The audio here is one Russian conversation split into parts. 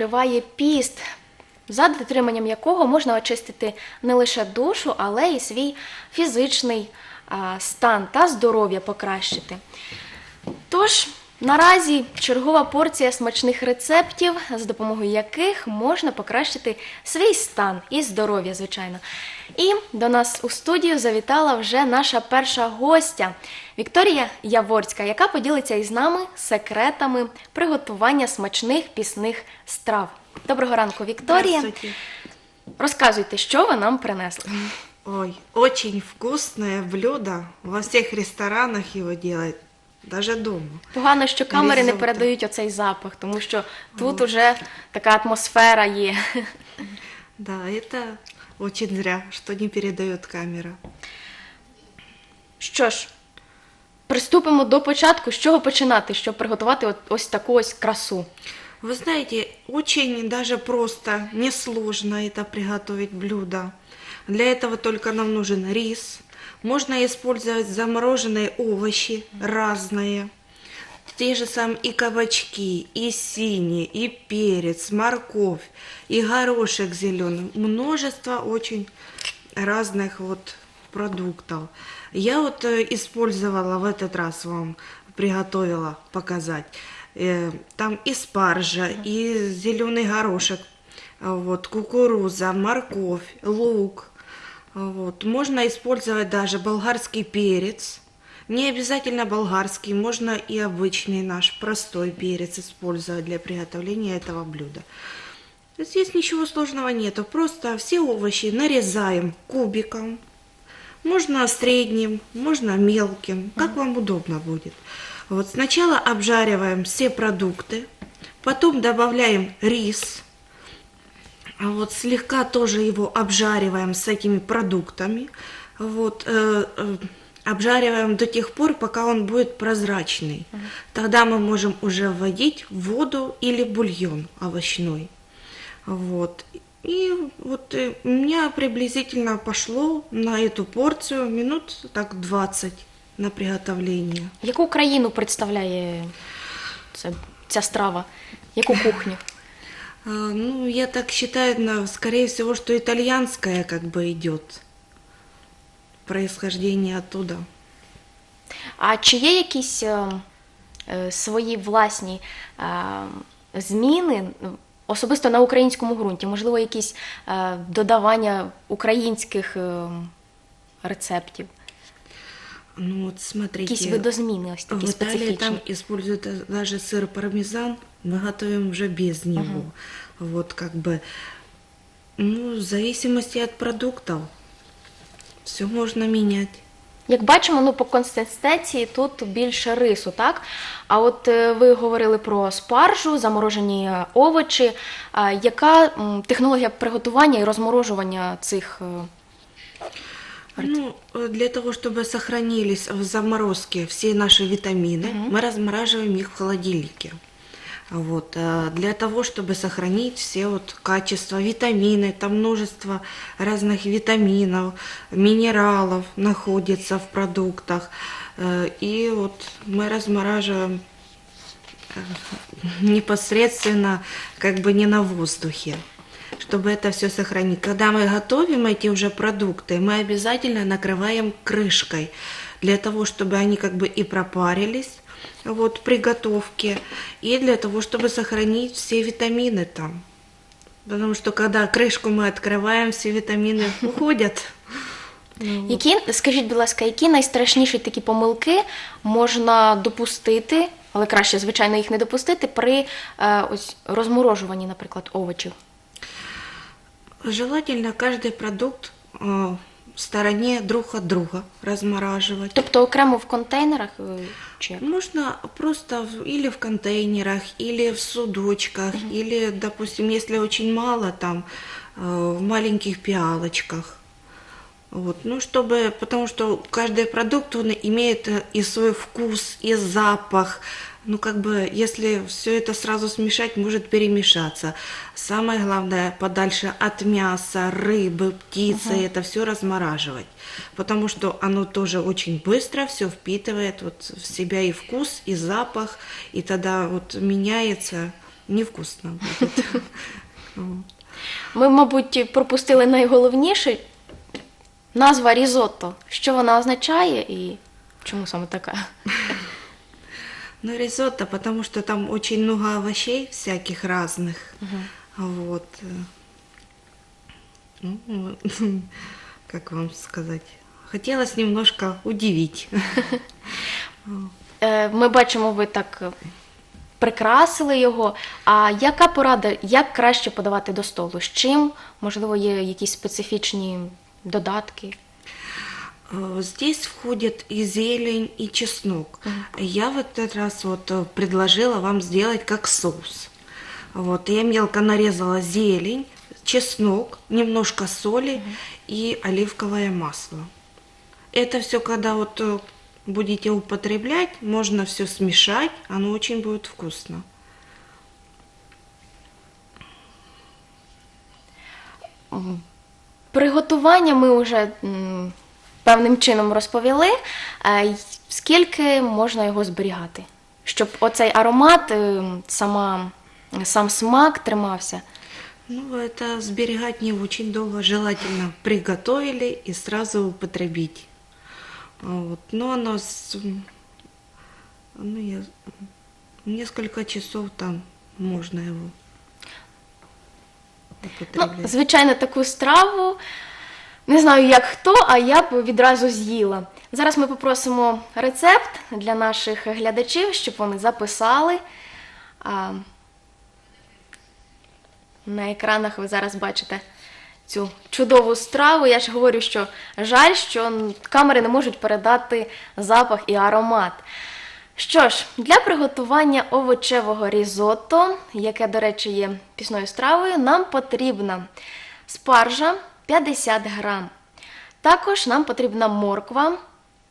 триває піст, за дотриманням якого можна очистити не лише душу, але й свій фізичний стан та здоров'я покращити. Тож, наразі чергова порція смачних рецептів, з допомогою яких можна покращити свій стан і здоров'я, звичайно. І до нас у студію завітала вже наша перша гостя Вікторія Яворська, яка поділиться із нами секретами приготування смачних пісних страв. Доброго ранку, Вікторія. Розказуйте, що ви нам принесли. Ой, очень вкусное блюдо. Во всех ресторанах его делают, даже дома. Погано, що камери не Різотто. передають оцей запах, тому що тут уже така атмосфера є. Да, это очень зря, что не передает камера. Що ж, приступимо до початку. З чого починати, щоб приготувати от ось таку ось красу? Вы знаете, очень даже просто, несложно это приготовить блюдо. Для этого только нам нужен рис. Можно использовать замороженные овощи разные. Те же самые и кабачки, и синие, и перец, морковь, и горошек зеленый. Множество очень разных вот продуктов. Я вот э, использовала в этот раз вам приготовила показать. Э, Там и спаржа, и зеленый горошек, а вот кукуруза, морковь, лук. Вот. Можно использовать даже болгарский перец. Не обязательно болгарский, можно и обычный наш простой перец использовать для приготовления этого блюда. Здесь ничего сложного нету, просто все овощи нарезаем кубиком. Можно средним, можно мелким, как вам удобно будет. Вот сначала обжариваем все продукты, потом добавляем рис, вот слегка тоже его обжариваем с этими продуктами. Вот, э, э, обжариваем до тех пор, пока он будет прозрачный. Тогда мы можем уже вводить воду или бульон овощной. Вот. И вот э, у меня приблизительно пошло на эту порцию минут так 20 на приготовление. Яку країну представляє це, ця страва? Яку кухню? А, ну, я так считаю, на- скорее всего, что итальянская как бы идет. Происхождение оттуда. А чи є якісь е, е, свої власні е, зміни ну, особисто на українському ґрунті? Можливо, якісь е, додавання українських е, рецептів? Ну вот смотрите. Якісь видозміни ось такі в Италии специфічні? там используют э, даже сыр пармезан, мы готовим уже без него. Вот как бы, ну, в зависимости от продуктов, все можно менять. Як бачимо, ну по консистенції тут більше рису, так? А от е, ви говорили про спаржу, заморожені е, овочі. А яка м, технологія приготування і розморожування цих е, Ну, э, для того, чтобы сохранились в заморозке все наши витамины, мы размораживаем их в холодильнике. Вот, э, для того, чтобы сохранить все вот качества, витамины, там множество разных витаминов, минералов находится в продуктах. Э, И вот мы размораживаем э, непосредственно как бы не на воздухе чтобы это все сохранить. Когда мы готовим эти уже продукты, мы обязательно накрываем крышкой для того, чтобы они как бы и пропарились вот при готовке, и для того, чтобы сохранить все витамины там. Потому что когда крышку мы открываем, все витамины уходят. Які, скажіть, будь ласка, які найстрашніші такі помилки можна допустити, але краще, звичайно, їх не допустити при е, ось розморожуванні, наприклад, овочів? Желательно каждый продукт э, в стороне друг от друга размораживать. Тобто окремо в контейнерах чи як? Можно просто в- или в контейнерах, или в судочках, или, допустим, если очень мало, там э, в маленьких пиалочках. Вот, ну, чтобы, потому что каждый продукт, он имеет э, и свой вкус, и запах. Ну, как бы, если все это сразу смешать, может перемешаться. Самое главное, подальше от мяса, рыбы, птицы, это все размораживать. Потому что оно тоже очень быстро все впитывает вот в себя и вкус, и запах, и тогда вот меняется невкусно. Ми, мабуть, пропустили найголовніше назва різотто. Що вона означає і чому саме така? Ну, ризотто, потому что там очень много овощей всяких разных. Вот. Ну, как вам сказать? Хотелось немножко удивить. Е, Ми бачимо, ви так прикрасили його. А яка порада, як краще подавати до столу? З чим? Можливо, є якісь специфічні додатки? Э, Здесь входит и зелень, и чеснок. Я в этот раз вот э, предложила вам сделать как соус. Вот, я мелко нарезала зелень, чеснок, немножко соли и оливковое масло. Это все, когда вот э, будете употреблять, можно все смешать, оно очень будет вкусно. Приготування ми вже певним чином розповіли. Е, Скільки можна його зберігати? Щоб оцей аромат, е, сама, сам смак тримався. Ну, это сберегать не очень долго. Желательно приготовили и сразу употребить. Вот. Но оно с- ну, я, несколько часов там можно его Ну, звичайно, таку страву. Не знаю, як хто, а я б відразу з'їла. Зараз ми попросимо рецепт для наших глядачів, щоб вони записали. А, на екранах ви зараз бачите цю чудову страву. Я ж говорю, що жаль, що камери не можуть передати запах і аромат. Що ж, для приготування овочевого різотто, яке, до речі, є пісною стравою, нам потрібна спаржа 50 грам. Також нам потрібна морква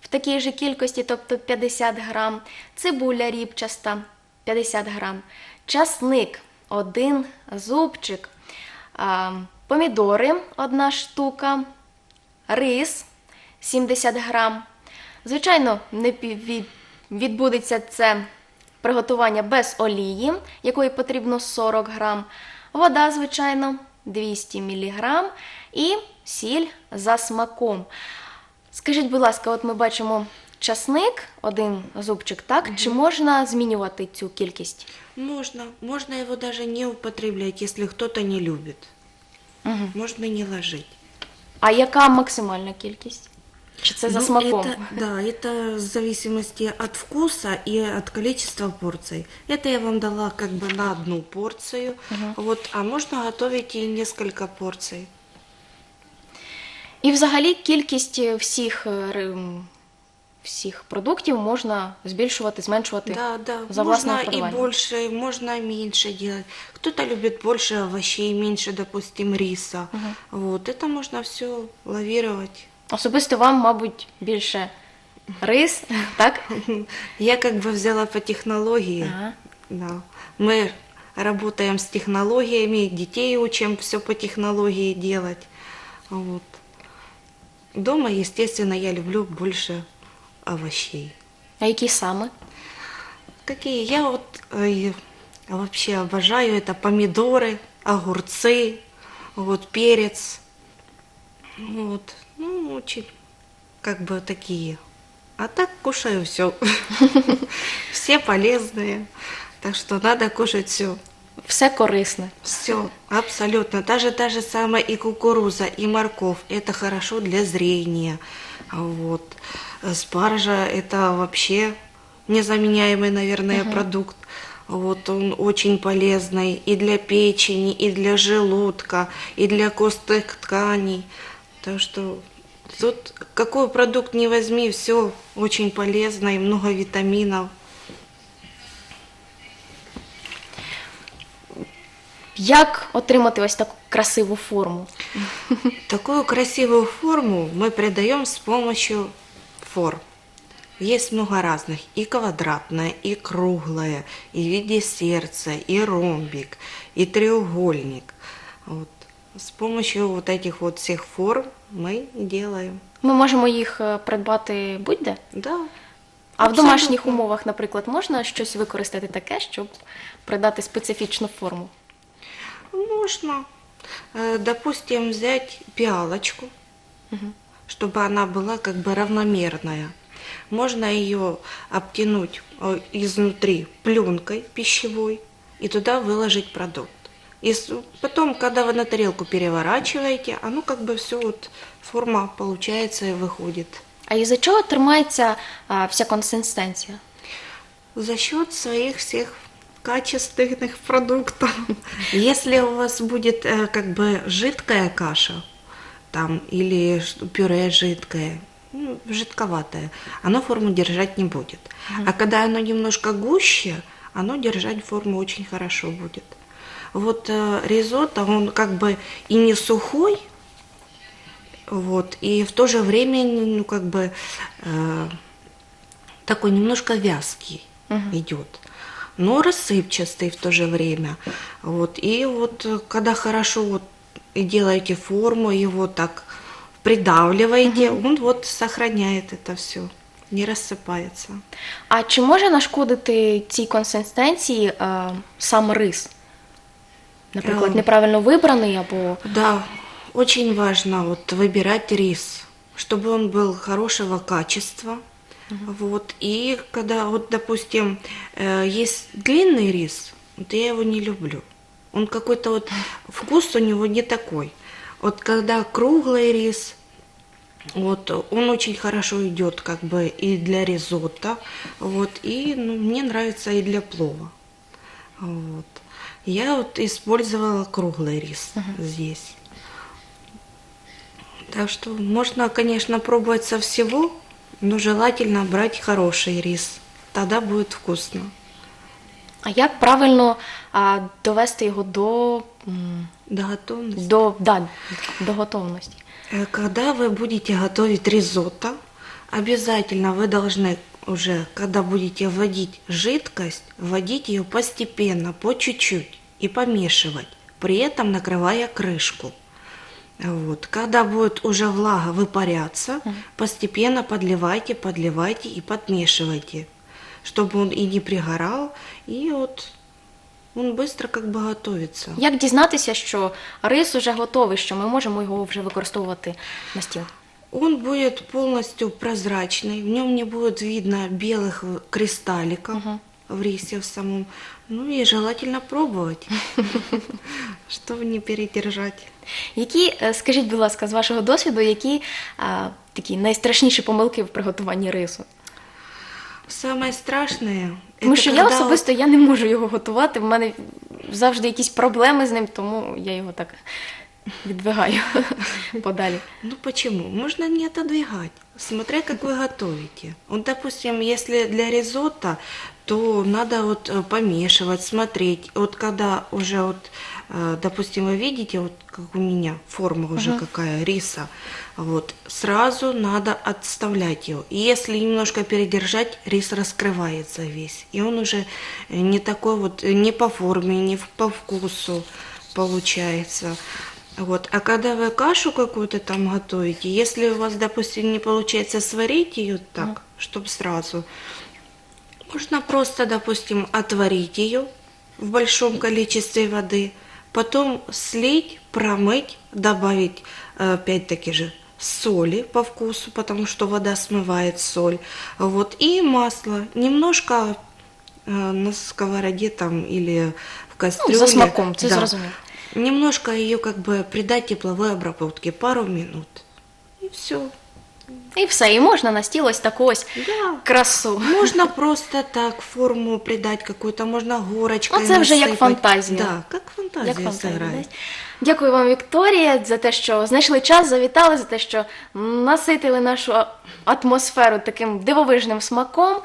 в такій же кількості, тобто 50 грам, цибуля рібчаста 50 грам, часник 1 зубчик, помідори 1 штука, рис 70 грам. Звичайно, не відбудеться це приготування без олії, якої потрібно 40 грам, вода, звичайно, 200 мг і сіль за смаком. Скажіть, будь ласка, от ми бачимо часник, один зубчик, так? Чи можна змінювати цю кількість? Можно. Можно его даже не употреблять, если кто-то не любит. Угу. Можно не ложить. А яка максимальна кількість? Чи це за Ну, смаком? это- да, это в зависимости от вкуса и от количества порций. Это я вам дала как бы на одну порцию. Вот, а можно готовить и несколько порций. І взагалі кількість е, всіх, е, ри- всіх продуктів можна збільшувати, зменшувати Да, да. за власне можно и вподобання. больше, можно и меньше делать. Кто-то любит больше овощей, меньше, допустим, риса. Вот, это можно все лавировать. Особисто вам, мабуть, більше рис, так? Я как бы взяла по технологии. Ага. Да. Мы работаем с технологиями, детей учим все по технологии делать. Вот. Дома, естественно, я люблю больше овощей. А які саме? Какие? Я вот э, вообще обожаю это помидоры, огурцы, вот перец. Вот. Ну, очень как бы такие. А так кушаю все. Все полезные. Так что надо кушать все. Все корисне. Все, абсолютно. Даже та же самая и кукуруза, и морковь. Это хорошо для зрения. Вот. Спаржа это вообще незаменяемый, наверное, продукт. Вот он очень полезный и для печени, и для желудка, и для костных тканей. Так что тут какой продукт не возьми, все очень полезно и много витаминов. Як отримати ось таку красиву форму? Такую красивую форму мы придаем с помощью форм. Есть много разных, и квадратная, и круглая, и в виде сердца, и ромбик, и треугольник. Вот. С помощью вот этих вот всех форм мы делаем. Ми можемо їх е, придбати будь-де. Да, А в домашніх Абсолютно. умовах, наприклад, можна щось використати таке, щоб придати специфічну форму? Можно, э, допустим, взять пиалочку, чтобы она была как бы равномерная. Можно ее обтянуть э, изнутри пленкой пищевой и туда выложить продукт. И с- потом, когда вы на тарелку переворачиваете, оно как бы все вот форма получается и выходит. А із-за чого тримається а, вся консистенція? За счет своих всех качественных продуктов. Если у вас будет э, как бы жидкая каша, там, или ш- пюре жидкое, ну, жидковатое, оно форму держать не будет. А когда оно немножко гуще, оно держать форму очень хорошо будет. Вот э, ризотто, он как бы и не сухой, вот, и в то же время, ну, как бы, э, такой немножко вязкий идет, но рассыпчатый в то же время. Вот, и вот э, когда хорошо вот и делаете форму, его так придавливаете, он вот сохраняет это все, не рассыпается. А чи може нашкодити цій консистенції а, сам рис? Наприклад, неправильно вибраний або Да, очень важно вот выбирать рис, чтобы он был хорошего качества. Вот. И когда, вот, допустим, э, есть длинный рис, вот я его не люблю. Он какой-то вот, вкус у него не такой. Вот когда круглый рис, вот, он очень хорошо идет как бы и для ризотто, вот, и ну, мне нравится и для плова. Вот. Я вот использовала круглый рис здесь. Так что можно, конечно, пробовать со всего, но желательно брать хороший рис. Тогда будет вкусно. а як правильно а, довести його до, До готовности. до, да, до готовності? Э, Когда вы будете готовить ризотто, обязательно вы должны уже, когда будете вводить жидкость, вводить ее постепенно, по чуть-чуть и помешивать, при этом накрывая крышку. Вот. Когда будет уже влага выпаряться, постепенно подливайте, подливайте и подмешивайте, чтобы он и не пригорал, и вот он быстро как бы готовится. Як дізнатися, що рис уже готовий, що ми можемо його вже використовувати на стіл? Он будет полностью прозрачный, в нем не будет видно белых кристалликов в рисе в самом. Ну и желательно пробовать, чтобы не передержать. Які, е, скажіть, будь ласка, з вашого досвіду, які а, такі найстрашніші помилки в приготуванні рису? Самое страшное, Тому это що я когда особисто я не можу його готувати. В мене завжди якісь проблеми з ним, тому я його так відвигаю подалі. Ну почему? Можно не отодвигать, смотря как вы готовите. Вот, допустим, если для ризотто, то надо вот э, помешивать, смотреть. Вот когда уже вот, э, допустим, вы видите, вот как у меня форма уже какая риса, вот сразу надо отставлять ее. И если немножко передержать, рис раскрывается весь, и он уже э, не такой вот, не по форме, не по вкусу получается. Вот. А когда вы кашу какую-то там готовите, если у вас, допустим, не получается сварить ее так, чтобы сразу, можно просто, допустим, отварить ее в большом количестве воды, потом слить, промыть, добавить э, опять-таки же соли по вкусу, потому что вода смывает соль, вот, и масло, немножко э, на сковороде там или в кастрюле. Ну, за смаком, це Да. зрозуміло. Немножко ее как бы придать тепловой обработке, пару минут. И все. І все, і можна на стіл ось таку ось Да. красу. Можно просто так форму придать какую-то, можно горочкой Ну, це вже як насыпать. фантазія. Да, как фантазия, Як фантазія, сыграет. десь. Дякую вам, Вікторія, за те, що знайшли час, завітали, за те, що наситили нашу а- атмосферу таким дивовижним смаком.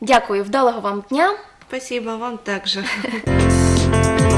Дякую, вдалого вам дня. Спасибо вам также.